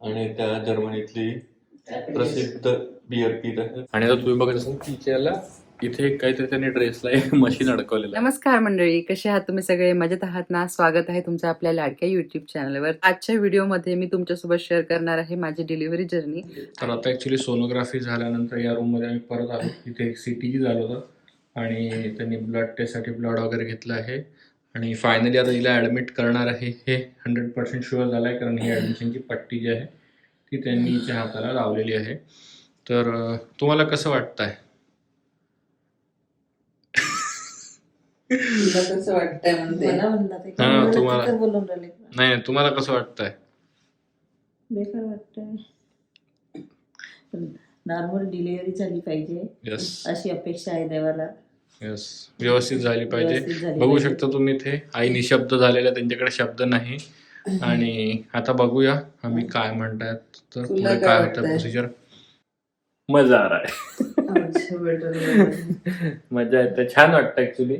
आणि त्या जर्मनीतली प्रसिद्ध बिअर पीत आहे. आणि आता तुम्ही बघत असाल की त्याला इथे काहीतरी त्यांनी ड्रेसला एक मशीन अडकवलेलं आहे. नमस्कार मंडळी कसे आहात तुम्ही सगळे? मजेत आहात ना? स्वागत आहे तुमचं आपल्या लाडक्या युट्यूब चॅनलवर आजच्या व्हिडिओमध्ये मी तुमच्यासोबत शेअर करणार आहे माझी डिलिव्हरी जर्नी तर आता ॲक्च्युली सोनोग्राफी झाल्यानंतर या रूममध्ये आम्ही परत आलो. इथे एक सी टी झालं होतं. आणि त्यांनी ब्लड टेस्टसाठी ब्लड वगैरे घेतलं आहे. आणि फायनली आता हिला ॲडमिट करणार आहे हे हंड्रेड पर्सेंट शुअर झालं आहे कारण ही ॲडमिशनची पट्टी जी आहे ती त्यांनी हिच्या हाताला लावलेली आहे. तर तुम्हाला कसं वाटतं आहे कसं वाटतंय हा, तुम्हाला- तिथं बोलून राहिले. नाही तुम्हाला कसं वाटतंय? बेकार वाटतंय. नॉर्मल डिलिव्हरी झाली पाहिजे. यस अशी अपेक्षा आहे देवाला. यस व्यवस्थित झाली पाहिजे. बघू. शकता तुम्ही इथे. आई निशब्द झालेल्या त्यांच्याकडे शब्द नाही. आणि आता बघूया आम्ही काय म्हणतायत तर पुढे काय होतं? प्रोसिजर मजा आ रहा है अच्छा, better, better. मजा येते. छान वाटतं ऍक्च्युली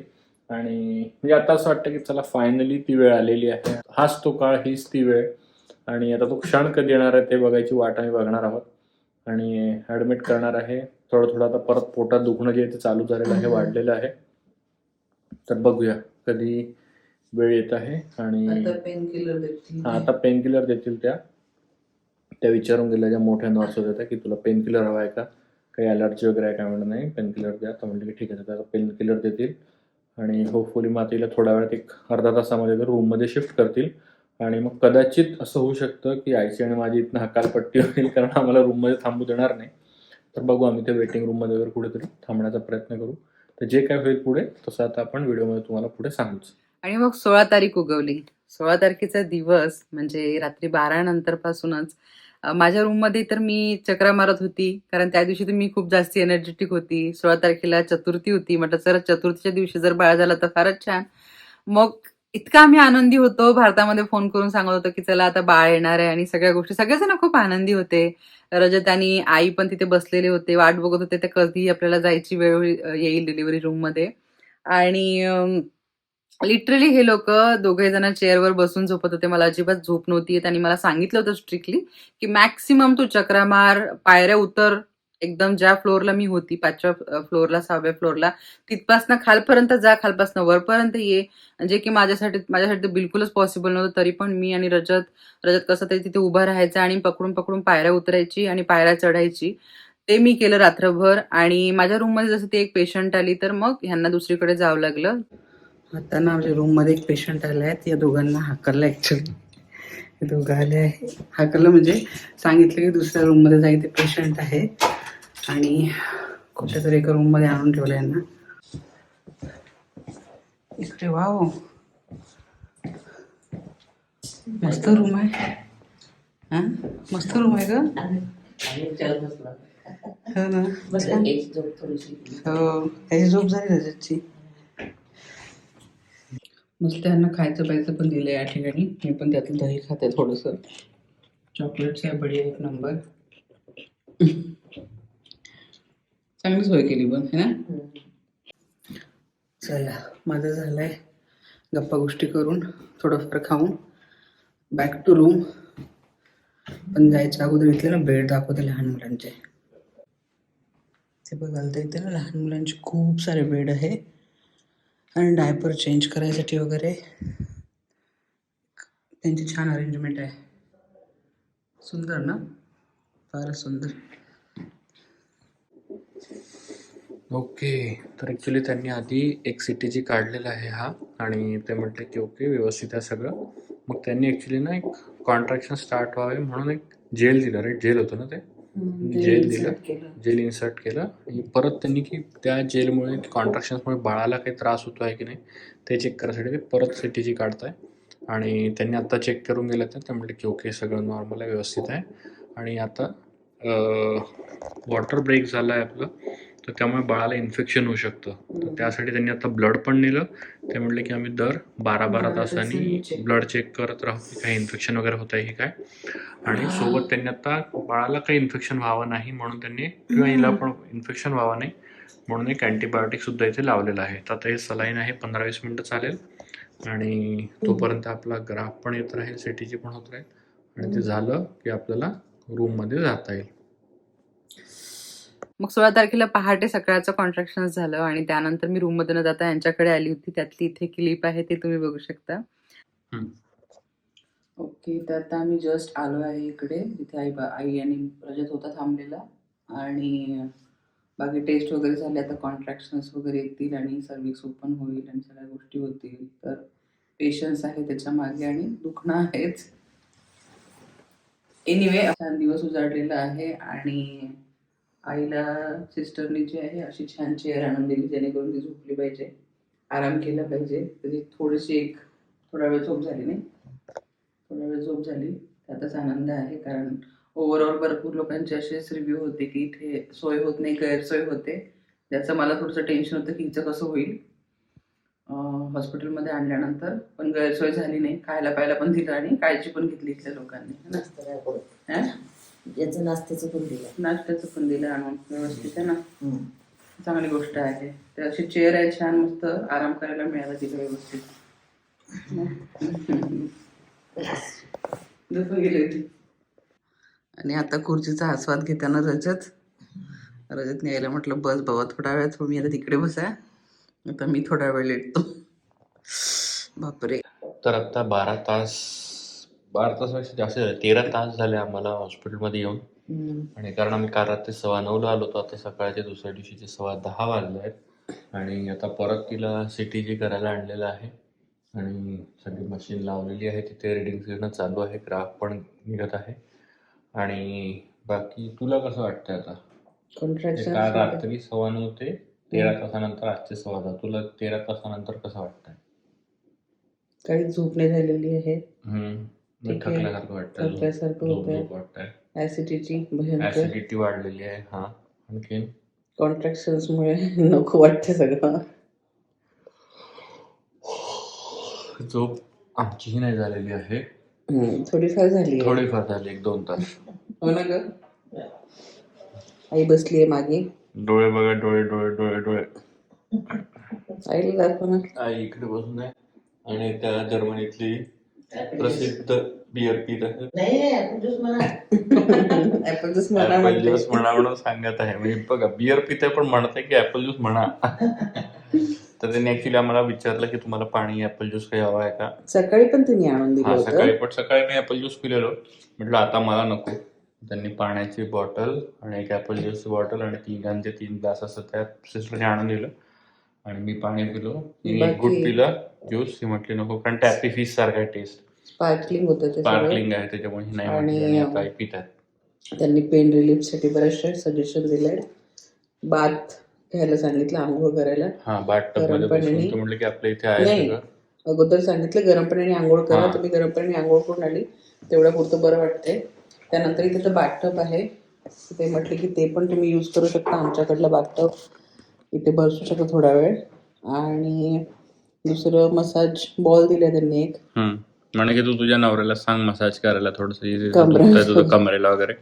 आणि म्हणजे आता असं वाटतं की चला फायनली ती वेळ आलेली आहे. हाच तो काळ हीच ती वेळ. आणि आता तो क्षण कधी येणार आहे ते बघायची वाट आम्ही बघणार आहोत. आणि ऍडमिट करणार आहे. थोडं थोडं आता परत पोटात दुखणं जे आहे ते चालू झालेलं आहे वाढलेलं आहे. तर बघूया कधी वेळ येत आहे आणि आता हा आता पेनकिलर देतील त्या. त्या विचारून गेल्या ज्या मोठ्या नर्स होत्या त्या की तुला पेनकिलर हवा आहे का? काही अलर्जी वगैरे आहे का म्हणलं नाही पेनकिलर द्या. तर म्हणलं की ठीक आहे तर पेनकिलर देतील. आणि होपफुली मातीला थोड्या वेळात एक अर्धा तासामध्ये रूममध्ये शिफ्ट करतील. आणि मग कदाचित असं होऊ शकतं की आयची आणि माझी इथनं हकालपट्टी होईल कारण आम्हाला रूममध्ये थांबू देणार नाही. तर बघू आम्ही त्या वेटिंग रूममध्ये वगैरे कुठेतरी थांबण्याचा प्रयत्न करू. तर जे काय होईल पुढे तसं आता आपण व्हिडिओमध्ये तुम्हाला पुढे सांगूच. आणि मग सोळा तारीख उगवली. सोळा तारखेचा दिवस म्हणजे रात्री बारा नंतर पासूनच माझ्या रूममध्ये तर मी चक्रा मारत होती कारण त्या दिवशी तर मी खूप जास्त एनर्जेटिक होती. सोळा तारखेला चतुर्थी होती. म्हटलं सर चतुर्थीच्या दिवशी जर बाळ झाला तर फारच छान. मग इतका आम्ही आनंदी होतो. भारतामध्ये फोन करून सांगत होतो की चला आता बाळ येणार आहे. आणि सगळ्या गोष्टी सगळेजण खूप आनंदी होते. रजत आणि आई पण तिथे बसलेले होते. वाट बघत होते. ते कधी आपल्याला जायची वेळ येईल डिलिव्हरी रूममध्ये आणि लिटरली हे लोक दोघे जण चेअरवर बसून झोपत होते. मला अजिबात झोप नव्हती येत आणि मला सांगितलं होतं स्ट्रिक्टली की मॅक्सिमम तू चक्रा मार पायऱ्या उतर. एकदम ज्या फ्लोअरला मी होती पाचव्या फ्लोअरला सहाव्या फ्लोअरला तिथपासनं खालपर्यंत जा खालपासनं वरपर्यंत ये. जे की माझ्यासाठी माझ्यासाठी बिलकुलच पॉसिबल नव्हतं तरी पण मी आणि रजत रजत कसं तरी तिथे उभं राहायचं आणि पकडून पकडून पायऱ्या उतरायची आणि पायऱ्या चढायची. ते मी केलं रात्रभर आणि माझ्या रूममध्ये जसं ती एक पेशंट आली तर मग ह्यांना दुसरीकडे जावं लागलं. आता ना आमच्या रूममध्ये एक पेशंट आले आहेत या दोघांना हाकललं ऍक्च्युली दोघं आले आहे. हाकललं म्हणजे सांगितलं की दुसऱ्या रूममध्ये जाईल ते पेशंट आहे. आणि कुठेतरी एका रूममध्ये आणून ठेवलं यांना. इकडे वाव. मस्त रूम आहे. हा? मस्त रूम आहे का हो ना. हो. त्याची झोप झाली त्याच्याची मस्त त्यांना खायचं प्यायचं पण दिलं या ठिकाणी. मी पण त्यातलं दही खाते थोडंसं. चॉकलेट्स आहे बढिया एक नंबर चांगली सोय केली पण है ना? चला माझं झालंय. गप्पा गोष्टी करून थोडंफार खाऊन बॅक टू रूम पण जायच्या अगोदर इथले ना बेड दाखवते लहान मुलांचे. ते बघायला तर इथे ना लहान मुलांचे खूप सारे बेड आहे. आणि डायपर चेंज करायसाठी वगैरे त्यांची छान अरेंजमेंट आहे. सुंदर ना? फारच सुंदर. ओके. तर ॲक्च्युली त्यांनी आधी एक सिटीची काढलेला आहे हा आणि ते म्हटले की ओके व्यवस्थित आहे सगळं. मग त्यांनी ॲक्च्युली ना एक कॉन्ट्रॅक्शन स्टार्ट व्हावे म्हणून एक जेल दिलं राईट जेल होतं ना ते? जेल दिलं. जेल इन्सर्ट केलं. आणि परत त्यांनी की त्या जेलमुळे कॉन्ट्रॅक्शन्समुळे बाळाला काही त्रास होतो आहे की नाही ते चेक करायसाठी ते परत सिटीची काढताय. आणि त्यांनी आता चेक करून गेलं तर ते म्हटले की ओके सगळं नॉर्मल आहे व्यवस्थित आहे. आणि आता वॉटर ब्रेक झालं आहे आपलं. तर त्यामुळे बाळाला इन्फेक्शन होऊ शकतं. तर त्यासाठी त्यांनी आता ब्लड पण नेलं. ते म्हटले की आम्ही दर बारा बारा तासांनी ब्लड चेक करत राहू की काही इन्फेक्शन वगैरे होत आहे की काय. आणि सोबत त्यांनी आता बाळाला काही इन्फेक्शन व्हावं नाही म्हणून त्यांनी किंवा हिला पण इन्फेक्शन व्हावं नाही म्हणून एक अँटीबायोटिक सुद्धा इथे लावलेलं आहे. तर आता हे सलाईन आहे पंधरा वीस मिनटं चालेल. आणि तोपर्यंत आपला ग्राफ पण येत राहील सिटीची पण होत राहील. आणि ते झालं की आपल्याला रूममध्ये जाता येईल. मग सोळा तारखेला पहाटे सकाळचं कॉन्ट्रॅक्शन झालं आणि त्यानंतर मी रूममध्ये न जाता यांच्याकडे आली होती. त्यातली इथे क्लिप आहे ती तुम्ही बघू शकता. हम्म. ओके तर आता आम्ही जस्ट आलो आहे इकडे. इथे आई आई आणि रजत होता थांबलेला. आणि बाकी टेस्ट वगैरे झाले आता कॉन्ट्रॅक्शन्स वगैरे येतील आणि सर्विस ओपन होईल आणि सगळ्या गोष्टी होतील. तर पेशन्स आहे त्याच्यामागे आणि दुखणं आहेच एनिवे छान दिवस उजाडलेला आहे आणि आईला सिस्टरनी जी आहे अशी छान चेअर आणून दिली जेणेकरून ती झोपली पाहिजे. आराम केला पाहिजे. त्याची थोडीशी एक थोडा वेळ झोप झाली नाही. थोडा वेळ झोप झाली. त्यातच आनंद आहे कारण ओव्हरऑल भरपूर लोकांचे असेच रिव्ह्यू होते की इथे सोय होत नाही गैरसोय होते. ज्याचं मला थोडंसं टेन्शन होतं की हिचं कसं होईल. हॉस्पिटलमध्ये आणल्यानंतर पण गैरसोय झाली नाही. खायला प्यायला पण दिलं आणि काळजी पण घेतली इथल्या लोकांनी. याचं नाश्त्याचं पण दिलं. नाश्त्याचं पण दिलं आणून व्यवस्थित आहे ना? हम्म. चांगली गोष्ट आहे तर अशी चेअर आहे छान मस्त आराम करायला मिळाला तिला व्यवस्थित. झोपून गेली होती. आणि आता खुर्चीचा आस्वाद घेताना रजत. रजत यायला म्हटलं बस बाबा थोडा वेळ तुम्ही आता तिकडे बसा. आता मी थोडा वेळ लेटतो. बापरे. तर आता बारा तास बारा तासापेक्षा जास्त झाले. तेरा तास झाले आम्हाला हॉस्पिटलमध्ये येऊन. आणि कारण आम्ही काल रात्री सव्वा नऊला आलो होतो. आता सकाळच्या दुसऱ्या दिवशीचे सव्वा दहा वाजले आहेत. आणि आता परत तिला सी टी जी करायला आणलेलं आहे. आणि सगळी मशीन लावलेली आहे. तिथे रिडिंग घेणं चालू आहे. ग्राफ पण निघत आहे. आणि बाकी तुला कसं वाटतंय आता? ते काल रात्री सव्वा नऊ ते तेरा तासानंतर आजचे सव्वा दहा. तुला तेरा तासानंतर कसं वाटतंय? काही झोप नाही झालेली आहे. हम्म. आहे. थकल्यासारखं वाटतंय. ऍसिडिटी भयंकर. ऍसिडिटी वाढलेली आहे. हा आणखीन? कॉन्ट्रॅक्शन्स मुळे नको वाटते सगळं. झोप आमचीही नाही झालेली आहे. हम्म, थोडीफार झाली आहे. थोडीफार झाली एक दोन तास. हो ना ग? आई बसली आहे मागे. डोळे बघा डोळे डोळे डोळे डोळे. आईला दाखव ना. आई इकडे बसून आहे. आणि त्या जर्मनीतली प्रसिद्ध बिअर पीत आहे नाही आपण ज्यूस म्हणा ऍपल ज्यूस मला ऍपल. ज्यूस म्हणा म्हणून सांगत आहे. म्हणजे बघा बिअर पिते पण म्हणते की ऍपल ज्यूस म्हणा. तर त्यांनी ऍक्च्युली आम्हाला विचारलं की तुम्हाला पाणी ऍपल ज्यूस काही हवा आहे का? सकाळी पण तिने आणून दिलं हा होतं. सकाळी पण सकाळी मी ऍपल ज्यूस पिलेलो. म्हटलं आता मला नको. त्यांनी पाण्याची बॉटल आणि एक ऍपल ज्यूसची बॉटल आणि तिघांचे तीन ग्लास असतात त्या सिस्टरने आणून दिलं. आणि मी पाणी पिलो. एक गुड पिलं. ज्यूस ही म्हटली नको कारण टॅपी फिश सारखा टेस्ट स्पार्कलिंग होतं ते स्पार्कलिंग आहे त्याच्यामुळे ही नाही आणि- म्हटली. आणि आता ही पित आहेत त्यांनी पेन रिलीफसाठी बरेचसे सजेशन दिले बाथ घ्यायला सांगितलं आंघोळ करायला. हा बाट टबमध्ये गरम पाण्याने- बसून ते म्हटलं की आपल्या इथे आहे नाही. सगळं. अगोदर सांगितलं गरम पाण्याने आंघोळ करा हा. तुम्ही गरम पाण्याने आंघोळ करून आली तेवढ्या पुरतं बरं वाटतंय. त्यानंतर इथे तर बाथटब आहे. ते म्हटले की ते पण तुम्ही यूज करू शकता आमच्याकडलं बाथटब इथे बसू शकता थोडा वेळ. आणि दुसरं मसाज बॉल दिला त्यांनी एक. हम्म. म्हणे की तू तुझ्या नवऱ्याला सांग मसाज करायला थोडस कमरेला. तुझं कमरेला वगैरे.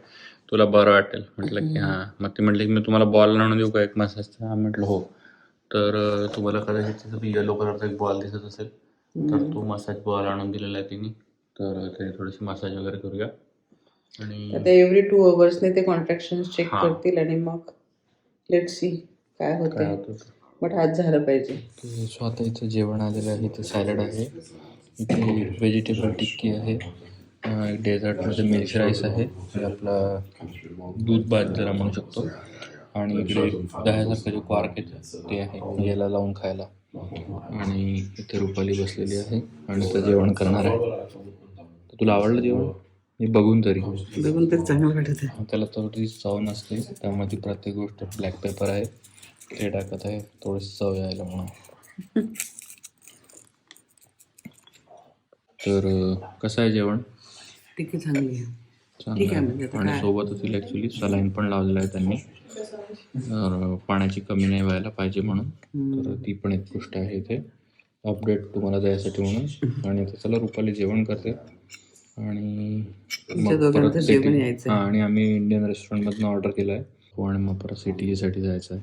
तुला बरं वाटेल. म्हटलं की हा. मग ती म्हटली की मी तुम्हाला बॉल आणून देऊ का एक मसाजचा हा म्हटलं हो. तर तुम्हाला कदाचित येलो कलरचा एक बॉल दिसत असेल तर तो मसाज बॉल आणून दिलेला आहे तिने. तर ते थोडीशी मसाज वगैरे करूया. आणि एव्हरी टू अवर्सने ते कॉन्ट्रॅक्शन चेक. करतील आणि मग लेट सी काय काय होते होतं ते. बट आज झालं पाहिजे. ते स्वतः इथं जेवण आलेलं आहे इथे सॅलड आहे. इथे व्हेजिटेबल टिक्की आहे. अं, एक डेझर्टमध्ये मिल्क राईस आहे. आपला दूध भात जरा म्हणू शकतो. आणि इकडे दह्यासारखं जे क्वार्क आहे ते आहे याला लावून खायला. आणि इथे रुपाली बसलेली आहे आणि तर जेवण करणार आहे. तर तुला आवडलं जेवण? मी बघून तरी. बघून तर चांगलं वाटत आहे त्याला थोडी चव नसते त्यामुळे ती प्रत्येक गोष्ट ब्लॅक पेपर आहे. ते टाकत आहे थोडीशी चव यायला म्हणून? तर कसं आहे जेवण? ठीक आहे चांगली आहे. ठीक आहे. म्हणजे आता आणि काय? सोबतच तिला ॲक्च्युली सलाईन पण लावलेलं आहे त्यांनी. तर पाण्याची कमी नाही व्हायला पाहिजे म्हणून. तर ती पण एक गोष्ट आहे इथे. अपडेट तुम्हाला द्यायसाठी म्हणून. आणि आता चला रुपाली जेवण करते. आणि दोघांचं जेवण हां आणि आम्ही इंडियन रेस्टॉरंटमधनं ऑर्डर केलं आहे हो मग परत सिटीसाठी जायचं आहे.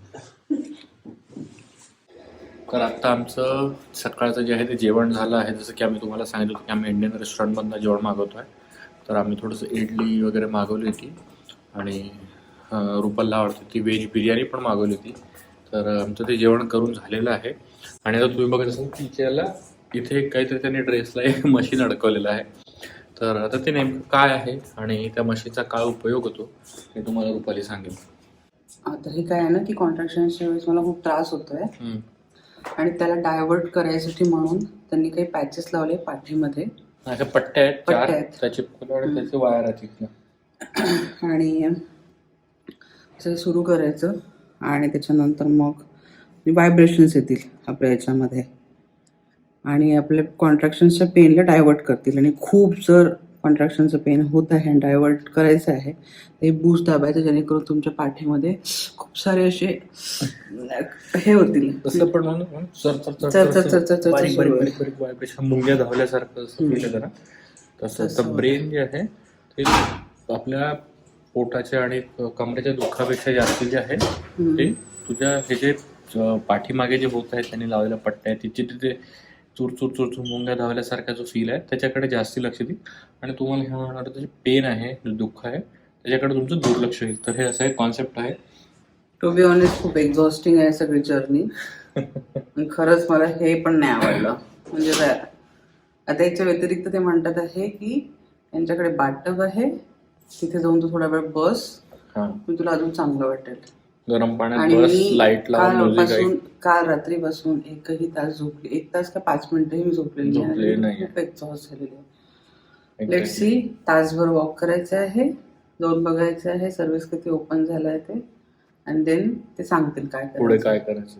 तर आत्ता आमचं सकाळचं जे आहे ते जेवण झालं आहे. जसं की आम्ही तुम्हाला सांगितलं होतं की आम्ही इंडियन रेस्टॉरंटमधनं जेवण मागवतो आहे तर आम्ही थोडंसं इडली वगैरे मागवली होती. आणि रुपल्ला आवडते ती व्हेज बिर्याणी पण मागवली होती. तर आमचं ते जेवण करून झालेलं आहे. आणि आता तुम्ही बघत असाल तिच्याला इथे काहीतरी त्यांनी ड्रेसला एक मशीन अडकवलेलं आहे. तर आता ते नेमकं काय आहे आणि त्या मशीनचा काय उपयोग होतो हे तुम्हाला रुपाली सांगेल. आता हे काय आहे ना की कॉन्ट्रॅक्शनच्या वेळेस मला खूप त्रास होतोय. आणि त्याला डायव्हर्ट करायसाठी म्हणून त्यांनी काही पॅचेस लावले पाठीमध्ये अशा पट्ट्या आहेत चार पट्ट्या आहेत. त्याचे आणि त्याचे वायर आहेत इथनं आणि असं सुरू करायचं आणि त्याच्यानंतर मग व्हायब्रेशन्स येतील आपल्या याच्यामध्ये. आणि आपल्या कॉन्ट्रॅक्शन्सच्या पेनला डायव्हर्ट करतील. आणि खूप जर कॉन्ट्रॅक्शनचं पेन होत आहे आणि डायव्हर्ट करायचं आहे हे बूस्ट दाबायचं जेणेकरून तुमच्या पाठीमध्ये खूप सारे असे हे होतील. तसं पण म्हणून व्हायब्रेशन मुंग्या धावल्यासारखं तसं ब्रेन जे आहे ते आपल्या पोटाच्या आणि कमरेच्या दुःखापेक्षा जास्त जे आहे. ते तुझ्या हे जे पाठीमागे जे होत आहे त्यांनी लावलेल्या पट्ट्या आहेत तिथे तिथे चूर चूर चूर चूर मुंग्या धावल्यासारखा जो फील आहे त्याच्याकडे जास्ती लक्ष देईल आणि तुम्हाला हे होणार जे पेन आहे जे दुःख आहे त्याच्याकडे तुमचं दुर्लक्ष होईल. तर हे असं एक कॉन्सेप्ट आहे. टू बी ऑनेस्ट खूप एक्झॉस्टिंग आहे सगळी जर्नी खरंच मला हे पण नाही आवडलं. म्हणजे काय, आता याच्या व्यतिरिक्त ते म्हणतात आहे की यांच्याकडे बाटप आहे तिथे जाऊन तू थोडा वेळ बस. मी तुला अजून चांगलं वाटेल. गरम पाण्यात आणि बस मी लाइट लावून कालपासून काल रात्रीपासून एकही तास झोपली एक तास का पाच मिनिटंही मी झोपलेली नाही. झोपलेली आणि नाहीये. खूप एक्झॉस्ट झालेली आहे लेट सी तासभर वॉक करायचं आहे जाऊन बघायचं आहे सर्व्हिस किती ओपन झालं आहे ते आणि देन ते सांगतील काय पुढे करायचं काय करायचं